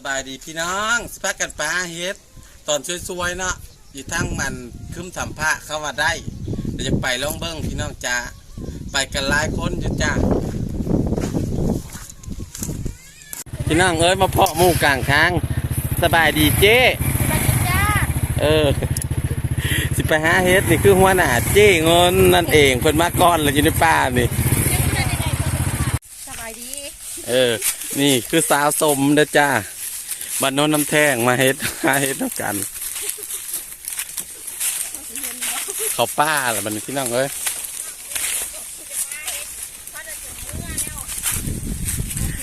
สบายดีพี่น้องสพักกันปลาเฮ็ด ตอนสวยๆเนาะอยู่ทั้งมันคึมสัมภะเข้ามาได้เดี๋ยวจะไปล่องเบิ้งพี่น้องจ้าไปกันหลายคนอยู่จ้าพี่น้องเอ้ยมาเพาะหมูกลางทาง สบายดีเจ้สวัสดีจ้าเออ สิไปหาเฮ็ดนี่คือหัวหน้าเจ้เงินนั่นเองเพิ่นมาก่อนเลยอยู่ในป่านี่สบายดี เออ นี่คือสาวสมเด้อจ้า บ้านโน้นน้ำแท่งมาเฮ็ดหาเฮ็ดน้ำกัน เขาป้าละมันพี่น้องเอ้ย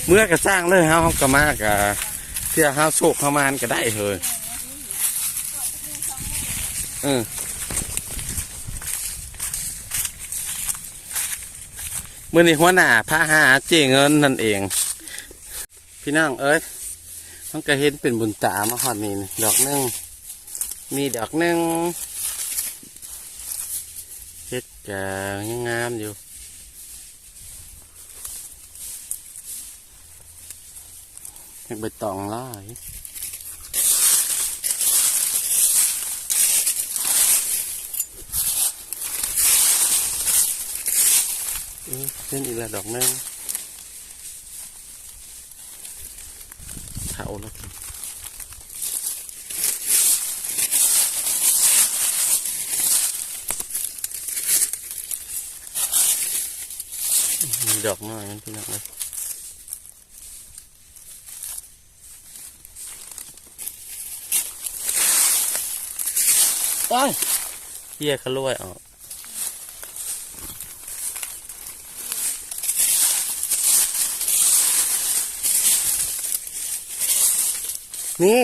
เมื่อก็สร้างเลยเฮาเฮาก็มากะเที่ยเฮาโชคเฮามานก็ได้เฮ้ยเออมื่อนี้หัวหน้าพาหาเจเงินนั่นเอง พี่น้องเอ้ย มันก็เห็นเป็นบุญตามาหอดนี่นี่ดอกหนึงมีดอกหนึงเฮ็ดกะยังงามอยู่เห็ดใบตองล่ายเอ๊ะเส้นอีกแล้วดอกหนึง เผาแล้วทีดอกน้อยนั่นพี่น้องเลยไปเฮียขาลวยออก นี่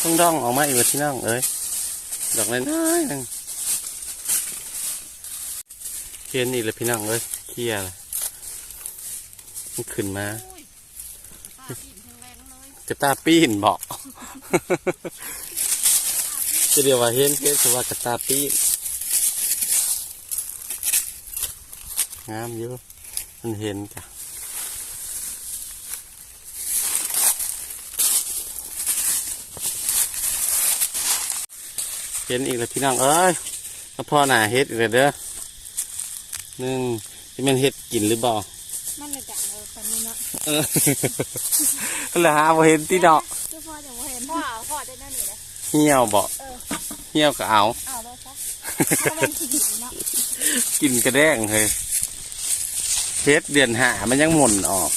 ต้องดองออกมาอีกว่าที่นั่งเอ้ยดอกน้อยหนึงเคียนนี่เลยพี่น้องเอ้ยเคลียร์มันขึ้นมาป้าปีนแรงเลยกระตาปีนบอกจะเดียวว่าเห็นเพชรว่ากระตาปีนงามอยู่มันเห็นจ้ะ ห็นอีกแล้วพี่น้องเอ้ยกระพ่อหน้าเฮ็ดอีกแล้วเด้อหนึ่งที่มันเฮ็ดกินหรือเปล่ามันเลยจังเลยคนนี้เนาะเออแล้วหาบ่เห็นที่ดอกคือพ่อจะว่าเห็นพ่อพ่อได้นั่นนี่นะเหี่ยวบ่เออเหี่ยวก็เอาเอาเลยซะเพราะมันขี้หินเนาะกินกระแดงเลยเพชรเดือนหามันยังหม่นออก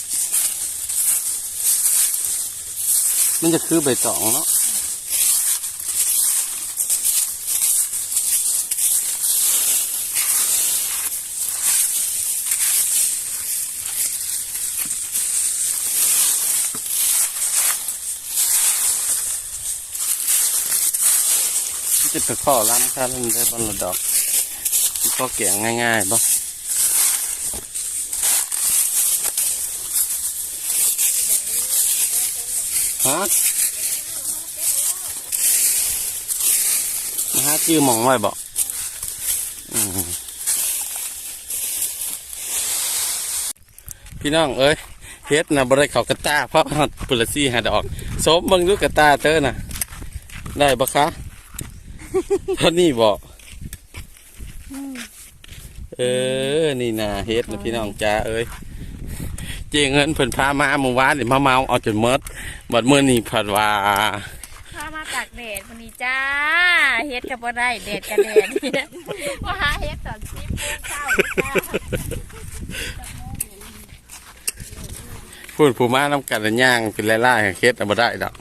มันจะคือใบตองเนาะ ไปข้อล้ำครับมันได้บอลดอกที่อเกี่ยงง่ายๆบ่ฮะมาหาจื้อมองไว้บ่พี่น้องเอ้ยเฮ็ดนะบริเขากระตาเพราะปุรซี่หาดอกสมบังลูกกระตาเตอร์นะได้ปะคะ ท่านี้บอกเออ นี่นาเฮ็ดนะพี่น้องจ้าเอ้ยเจเงินเพิ่นพามาเมื่อวานนี่มาเมาเอาจนหมดบัดมื้อนี้ผัดว่าพามาตากแดดวันนี้จ้าเฮ็ดกับบ่ได้แดดกับแดดนี่นะมาหาเฮ็ดตอนชิปเช้าจ้าพูดผู้มาน้ำกันแล้วย่างเป็นไล่ๆให้เฮ็ดเอาบ่ได้ดอก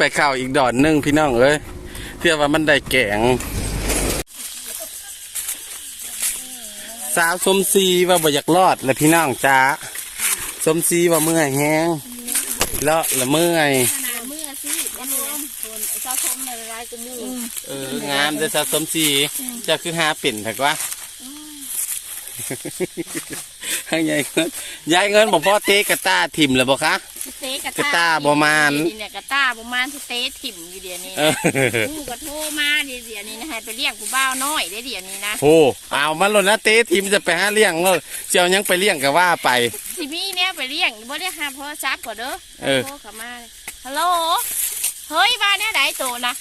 มันเฮ็ดพ่อสิไปข้าวอีกดอนหนึงพี่น้องเอ้ยเพื่อว่ามันได้แกงสาวสมศรีว่าบ่อยากรอดเลยพี่น้องจ้าสมศรีว่าเมื่อยแฮงเลาะละเมื่อยเอองามเด้อสาวสมศรีจะคือหาเป็นถักวะให้ ยายเงินยายเงินบอกพ่อเตะกระตาถิ่มเลยบอกคะเตะกระกระต้าบ่มานเนี่ยกระตาบ่มานที่เตะถิ่มอยู่เดี๋ยวนี้เอนะอลูกก็โทรมาเดี๋ยวนี้นะให้ไปเรียกกูบ้าวน้อยได้เดี๋ยวนี้นะโอ้เอามันหล่นนะเตะถิ่มจะไปหาเลี้ยงแล้วเจ้ายังไปเลี้ยงก็ว่าไปสิมีแนวไปเรียกบ่ได้หาโทรศัพท์ก่อนเด้อเออโทรกลับมาเลยฮัลโหลเฮ้ยบ้านแนวไหนโตนะ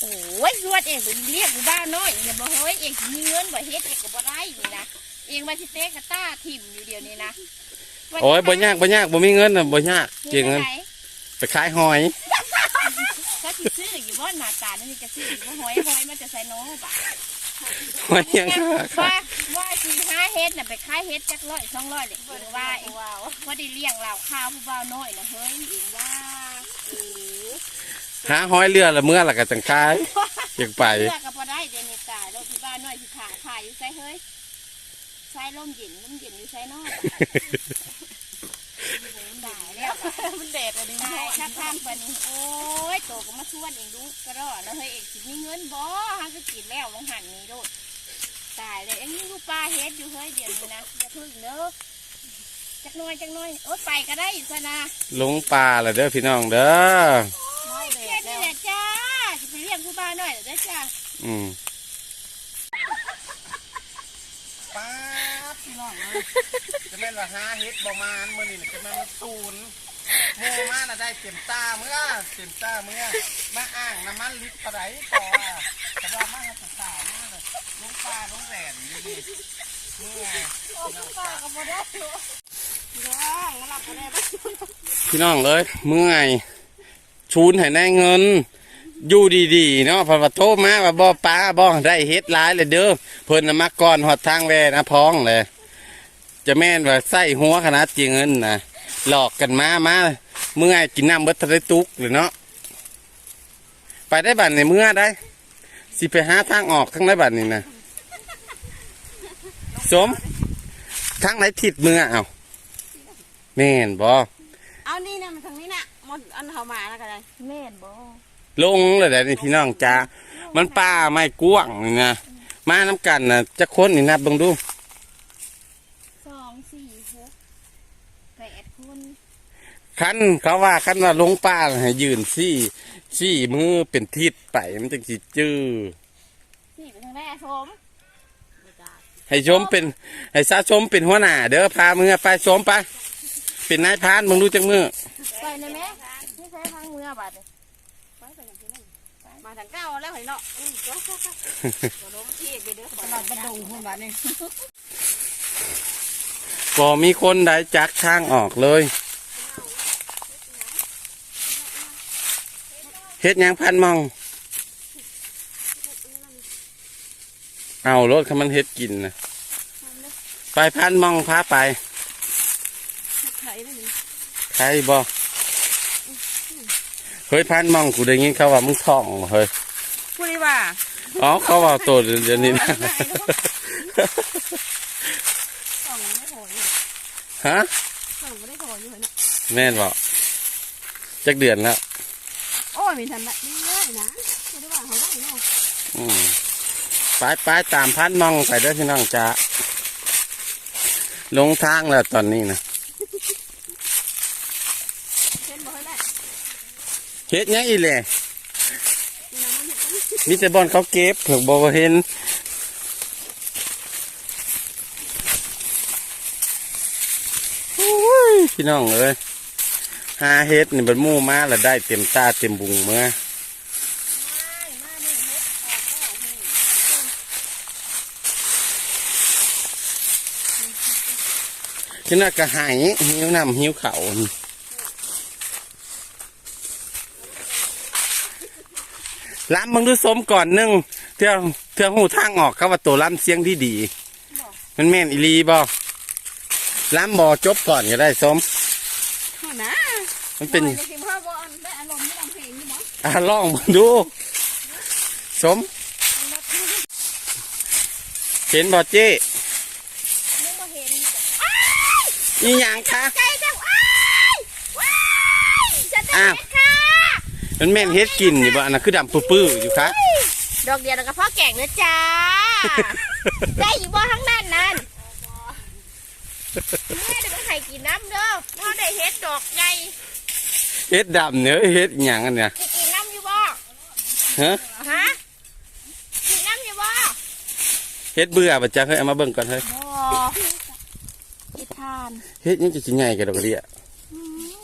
โอ้ยรวดเองไปเรียกกูบ้าวน้อยอย่าบ่เฮ้ยเองสิมีเงินบ่เฮ็ดเองก็บ่ได้นี่นะ เองมาสิเตะกระตาถิ่มอยู่เดี๋ยวนี้นะโอ้ยบ่ยากบ่ยากบ่มีเงินน่ะบ่ยากเก่งเงินไหนไปขายหอยก็สิซื้ออยู่บ่หน้าตานี่จะซื้ออยู่บ่หอยหอยมันจะใส่น้องบ่ะหอยยังค่ะว่าว่าสิหาเฮ็ดน่ะไปขายเฮ็ดจักร้อยสองร้อยเด็กเองว่าเองว่าพอได้เลี้ยงเราข้าวผู้บ่าวน้อยนะเฮ้ยเองว่าเออหาหอยเรือละเมื่อละก็จังขายอยากไปเพื่อก็พอได้เดี๋ยวนี้ตายแล้วพี่บ้านน้อยสิขาขายอยู่ไสเฮ้ย ใส่ลมเย็นลมเย็นอยู่ไสนอกตายแล้วมันแดดอันนี้ตายข้างข้างปานนี้โอ้ยโตก็มาชวนเองดูกระรอแล้วเฮ้ยเองสิมีเงินบ่ฮักก็กินแล้วลงหันนี้โดดตายเลยเอ็งนี่ลูกปลาเฮ็ดอยู่เฮ้ยเดี๋ยวนี้นะอย่าพึ่งเด้อจักหน่อยจักหน่อยโอ๊ยไปก็ได้ซะนะลงปลาละเด้อพี่น้องเด้อน้อยแค่นี้แหละจ้าจะไปเรียกผู้บ้านหน่อยเด้อจ้าอืม จะแม่นว่าหาเฮ็ดบ่มานมื้อนี้น่จะแม่นมันศูนย์หมู่มาน่ะได้เต็มตาเมื่อเต็มตาเมื่อมาอ้างน้ำมันลิตรเท่าไหร่อแต่ว่ามาให้สาวๆมาเลยลุงป้าลุงแหวนอยู่นี่นี่ไงพี่น้องเอ้ยเมื่อยชูนให้ได้เงินอยู่ดีๆเนาะเพอว่าโทรมาว่าบ่ป้าบ่ได้เฮ็ดหลายเลยเด้อเพิ่นน่ะมาก่อนฮอดทางแวนะพ้องเลย จะแม่นว่าใส่หัวขนาดจริงเงินนะหลอกกันมามาเมื่อยกินน้ำเบิดทะเลตุกเลยเนาะไปได้บัดในเมื่อได้ สิไปหาทางออกทางไหนบัดนี่นะสมทางไหนทิศเมื่อเอาแม่นบ่เอานี่นะมันทางนี้นะมันอันเขามาแล้วก็ได้แม่นบ่ลงเลยแหละนี่พี่น้องจ้ามันป่าไม่กว้างนี่นะมาน้ำกันนะจะค้นนี่นับเบิ่งดู สองสี่หกแปดคน คันเขาว่าคันว่าลงป่าน่ะให้ยืนซี่ซี่มือเป็นทิศไปมันจึงสิจื้อสี่ไปทางแรกชมให้ชมเป็นให้ซาชมเป็นหัวหน้าเด้อพามือไปชมไปเป็นนายพรานมึงรู้จักมือไปนะแม่นี่ใช้ทางเมืองบัดมาทางเก้าแล้วเหรอเนาะอืมก็ก็ก็ก็ล้มที่ไปเด้อตลาดบันดงคนบ้านนี่ก็มีคนได้จักทางออกเลย เฮ็ดหยังพันมอง เอารถคันมันเฮ็ดกินนะไปพันมองพาไปไข่ไม่มีใครบอเฮ้ยพันมองกูได้ยินเขาว่ามึงท่องเหรอเฮ้ยพูดดีว่าอ๋อเขาว่าตัวเดี๋ยวนี้นะส่องไม่พออยู่ฮะส่องไม่ได้พออยู่เหรอเนาะแม่นบอกจักเดือนแล้วโอ้ ยมีทันได้ง่ายนะพูดดีว่าเขาได้เนาะอืมไปไปตามพันมองไปเด้อพี่น้องจ้าลงทางแล้วตอนนี้นะเช่นบอกให้ได้เฮ็ดยังอีแหละนี่นะมันเห็นมีแต่บอลเขาเก็บเผื่อบอกว่เห็นโอ้ยพี่น้องเอ้ย หาเฮ็ดนี่เป็นมู่มาแล้วได้เต็มตาเต็มบุงเมื่อที่น่ากระหายหิวน้ำหิวเขาล้ำมึงดูสมก่อนนึงเที่ยวเที่ยวหูทางออกเขาว่าตัวล้ำเสียงที่ดี มันแม่นอีลีบ่ล้ำบ่จบก่อนก็ได้สม เขานะมันเป็นจะกินข้าวบอลได้อารมณ์ไม่ต้องเพลงนี่มั้งอะลองมึงดูสมเห็นบ่เจ้ไม่มาเห็นอีหยังคะใจจังอ้ายว้ายจะได้อ้าวเฮ็ดค่ะมันแม่นเฮ็ดกินอยู่บ่อันนั้นคือดำปื้อๆอยู่คะดอกเดียวแล้วก็พ่อแก่งเนื้อจ้า ได้อยู่บ่ทั้งนั้นนั่น แม่เดี๋ยวมันให้กินน้ำเด้อเราได้เฮ็ดดอกใหญ่เฮ็ดดำเนี่ยเฮ็ดหยังอันเนี่ยสิกินน้ำอยู่บ่ฮะฮะกินน้ำอยู่บ่เฮ็ดเบื่อบ่จักเฮ้ยเอามาเบิ่งก่อนเฮ้ยบ่กิทานเฮ็ดยังจะสิใหญ่กันดอกเดีย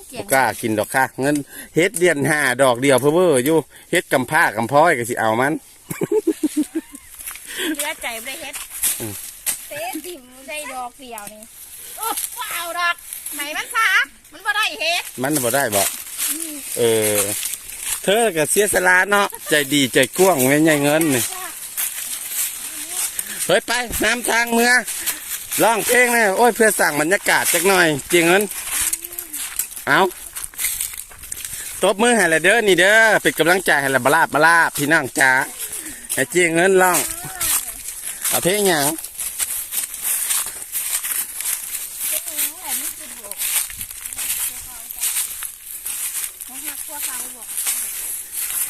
เกี่ยบ่งกล้ากินดอกค่ะเงินเฮ็ดเดือนห้าดอกเดียวเพ้อเบ้ออยู่เฮ็ดกำผ้ากำพ้อยก็สิเอามัน เหลือใจบ่ได้เฮ็ดอืมเต้นถิ่มได้ดอกเดียวนี่ โอ้ว้าวดอกไหนมันซะมันบ่ได้เฮ็ดมันบ่ได้บ่เออ เธอก็เสียสละเนาะใจดีใจกว้างแม่นใหญ่เงินนี่เฮ้ยไปน้ำทางเมืองร้องเพลงเลยโอ้ยเพื่อสั่งบรรยากาศจักหน่อยจริงเงินเอาตบมือให้ละเด้อนี่เด้อเป็นกำลังใจให้ละบลาบบลาบพี่น้องจ๋าให้จริงเงินร้องเอาเพลงหยัง ไม่ใช่ชมนั่น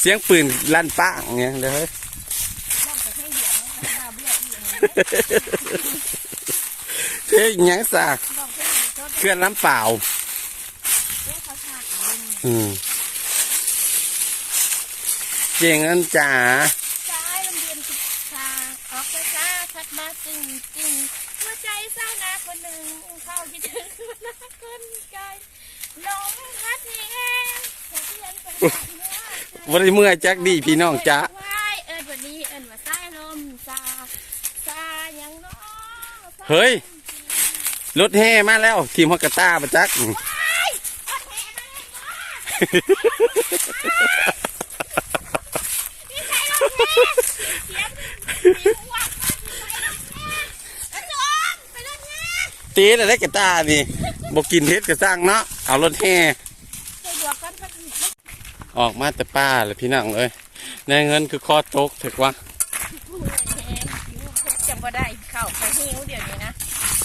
เสียงปืนลั่นป้างเงี้ยเลยเฮ้ยยังสากเคลื่อนน้ำเปล่า อืมเจงอันจ๋า ซ้ายลำเลียนติดทางออกไปช้าชัดมาจริงจริงหัวใจเศร้านาคนหนึ่งเข้าคิดถึงคนหน้าคนไกลลมพัดแห้งแค่เพียงเป็นเนื้อ วันนี้เมื่อยจักดีพี่น้องจ๋าว้ายเอิญวันนี้เอิญว่าใต้ลมซาซายังน้อเฮ้ย รถแห่มาแล้ว ทีมฮอกกาต้าประจักว้ายอดแห่มาเลยบ่นี่ใช่ลมแห่เสียงผิววักมาที่ไหนลมแห่กระโจนไปลมแห่ตีอะไรกาต้านี่บอกกินเฮ็ดกระสร้างเนาะเอารถแห่ ไปบวกกันพักอีก ออกมาแต่ป้าเลยพี่น้องเอ้ยในเงินคือคอตกถึกวะจำบ่ได้เข้าไปหิวเดี๋ยวนี้นะ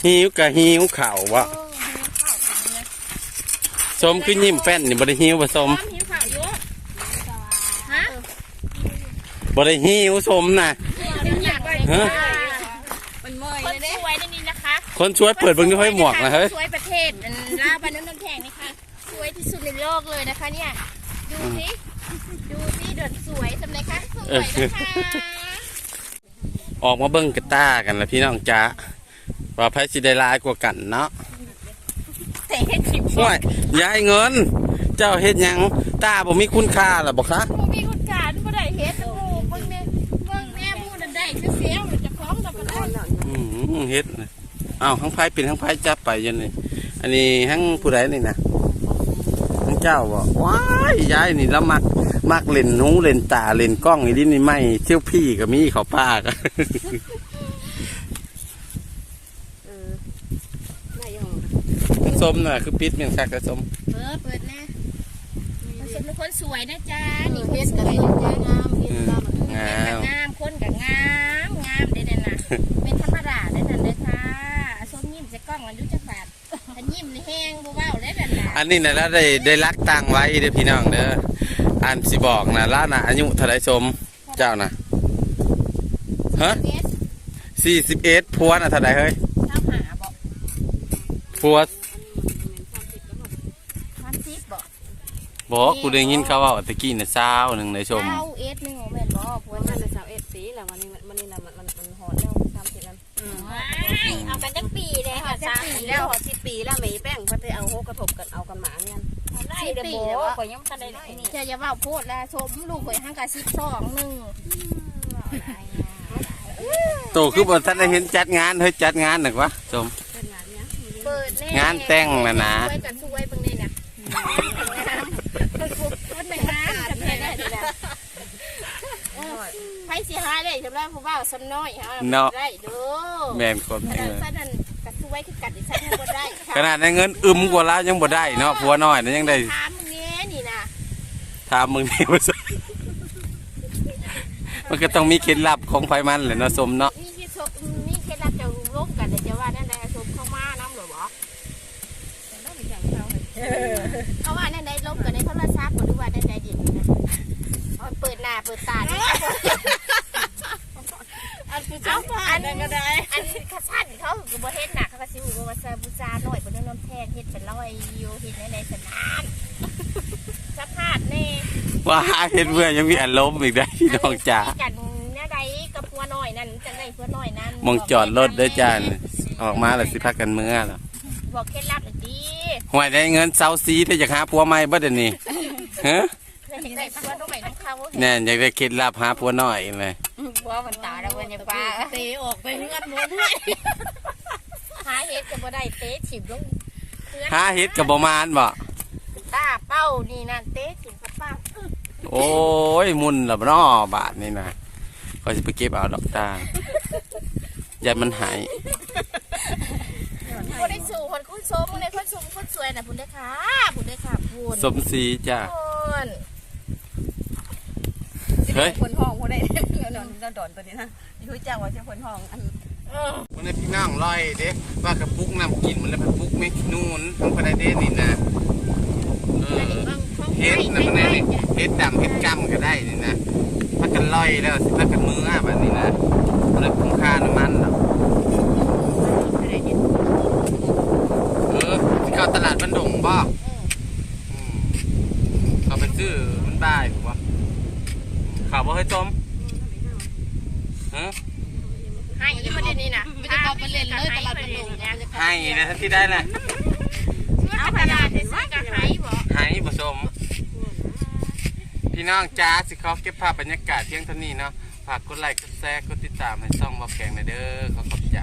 หิวกะหิวข่าววะโอ้หิวข้าวจริงนะสมคือยิ้มแป้นนี่บ่ได้หิวผสมพร้อมหิวข้าวเยอะฮะบ่ได้หิวสมนะอยากไปฮะมันเมื่อยคนเลยสวยในนี้นะคะ คนช่วยเปิดเบิ่งด้วยให้หมวกนะเฮ้ยสวยประเทศอันลาวบ้านน้ำน้ำแข็งนี่ค่ะสวยที่สุดในโลกเลยนะคะเนี่ยดู สิดูสิเดินสวยสำเร็จคะสวยนะคะออกมาเบิ่งกระต้ากันละพี่น้องจ๋าว่าไผสิได้หลายกว่ากันเนาะแต่เห็นทิพย์ห่วยยายเงิน เจ้าเฮ็ดหยังตาบ่มีคุณค่าล่ะบ่คะมูมีคุณการบ่ได้เฮ็ดโอ้เบิ่งแม่เบิ่งแม่มูนั่นได้คือเสียวจะคล้องกับมันได้อืมเฮ็ดน่ะอ้าวทั้งไผเป็นทั้งไผจับไปยันนี่อันนี้ทั้งผู้ใดนี่นะทั้ง เจ้าบ่ว้ายยายนี่แล้วมักมักเล่นหูเล่นตาเล่นกล้องอีนี่นี่ไม่เที่ยวพี่ก็มีเขาป้าก็เออน่ายังทั้งสมน่ะคือปิดเมียงคักแต่สมเปิดเปิดนะมันสมเป็นคนสวยนะจ๊ะนี่เฮ็เฮ็ดดกักันนเลเลยยงามเฮ็ดตามมันงามงามคนกับงามงามเด้นั่นน่ะเป็นธรรมดาเด้นั่นเลยค่ะส้มยิ้มใส่กล้องมันดูจักบาทถ้า ยิ้มนี่แห้งบ่เว้าเลยนั่นน่ะอันนี้นะแล้วได้ได้รักตังไว้เด้อพี่น้องเด้ออันสิบอกนะล่านะอายุเท่าไรสมเจ้านะฮะเอสสี่สิบเอ็ดพัวน่ะเท่าไรเฮ้ยเช้าหาบอกพัวพันสิบบอกบอกกูได้ยินเขาว่าตะกี้น่ะเศร้าหนึ่งในชมเช้าเอสหนึ่งโอแม่นบ่พววันนนั้นน่ะสาวเอ็ดสีแหละวันนี้มันนี่น่ะมันมันมันหอนแล้วทำเสร็จแล้วว้ายเอากันจังปีเลยค่ะจะจ้าปีปีแล้แล้ววหอสิบ ปีแล้วไม่แป้งพัดไปเอาโหกระทบกันเอากันหมาเนี่ยได้สิบเด้อปีโบแล้วก็ยังทันได้นี่จะอย่าเว้าโพดแล้วชมลูกข่อยห้างกะสิบสองหนึ่งโตคือบ่ท่านได้เห็นจัดงานเฮ้ยจัดงานหนึ่งวะชมเป็นงานเนี้ยเปิดแน่งานแต่งน่ะนะสวยกันสวยเบิ่งนี่น่ะมันเป็นงานกันแท้ได้ดีนะไผสิหาได้สำหรับผู้บ่าวสำน้อยฮะได้เด้อแม่นคนขแม่นาดนสั้นนั่นกระสวยคือกัดดิฉันยังบ่ได้ค่ะขนาดได้เงินอึมกว่าแล้วยังบ่ได้เนาะพัวน้อยนะยังได้ถามมึงเนี้ยนี่นะถามมึงนี่ว่าซะมันก็ต้องมีเคล็ดลับของไฟมันแหละเนาะสมเนาะนี่ที่ศพนี่เคล็ดลับจะร่วมกันแต่จะว่านั่นได้ศพเข้ามาน้ำหรือบ่เขาว่านั่นได้ลบกันในโทรศัพท์หรือว่านั่นได้ดินนะเอาเปิดหน้าเปิดตาดิอันผู้ชมผ่านนั่นก็ได้ อันข้าสั้นเขาคือบ่เฮ็ดหนัก เฮ็ดเป็นร้อยอยู่เฮ็ดในในสนามสภาพแน่ว่าเห็นเมื่อยังมีอารมณ์อีกได้พี่น้องจ๋าคุยกันเนี่ยใดกับพัวน้อยนั่นจังได๋พัวน้อยนั่นมองจอดรถเด้วยจานออกมาแล้วสิพักกันเมื่อแล้วบอกเคล็ดลับหน่อยดิห่วยได้เงินเซาซีถ้าอยากหาผัวใหม่บ่เดี๋ยวนี้ฮะเพื่อนอยากได้พัวน้อยน้ำเขาแน่อยากได้เคล็ดลับหาผัวน้อยเลยพัวมันตาแล้วเพิ่นจะปลาเตะออกไปเฮือนหมดเลยหาเฮ็ดก็บ่ได้เตะถิ่มลงเพื่อน หาเฮ็ดกับบ่มานบ่ตาเป้านี่นั่นเตะถิ่มกับป้าโอ้ยมุนละบ่น้อบาทนี่นะก็สิไปเก็บเอาดอกตาอย่ามันหายบ่ได้สู่คนคุณโซมบ่ได้คนสูงคนสวยน่ะพุ่นเด้อค่ะพุ่นเด้อค่ะพุ่นสมศรีจ้าพุ่นเฮ้ยคนห้องคนได้เงินดอนดอนตัวนี้นะรู้จักว่าจะคนห้องอันเออ มันให้พี่น้องลอยเด้ว่ากระปุกน้ำกินมันแล้วกระปุกไม่นูนมันก็ได้เด้นี่นะเออเฮ็ดนะมันนี่เฮ็ดดำเฮ็ดกำก็ได้นี่นะพักกันลอยแล้วสิพักกันมือแบบนี้นะมันเลยคุ้มค่าน้ำมันหรอกเออสิเข้าตลาดบันดงบ่อืมเขาไปซื้อมันได้หรือวะข่าวบ่ให้จมฮะ ให้ยี่ประเด็นนี้นะไม่ได้เอาไปเล่นเลยตลาดเป็นลงนะให้นะทันที่ได้นะเอาตลาดจะซื้อกับไห้บ่ให้ผสม พี่น้องจ้าสิขอเก็บภาพบรรยากาศเที่ยงเท่านี้เนาะฝากกดไลค์กดแชร์กดติดตามให้ช่องบอกแกงหน่อยเด้อขอขอบใจ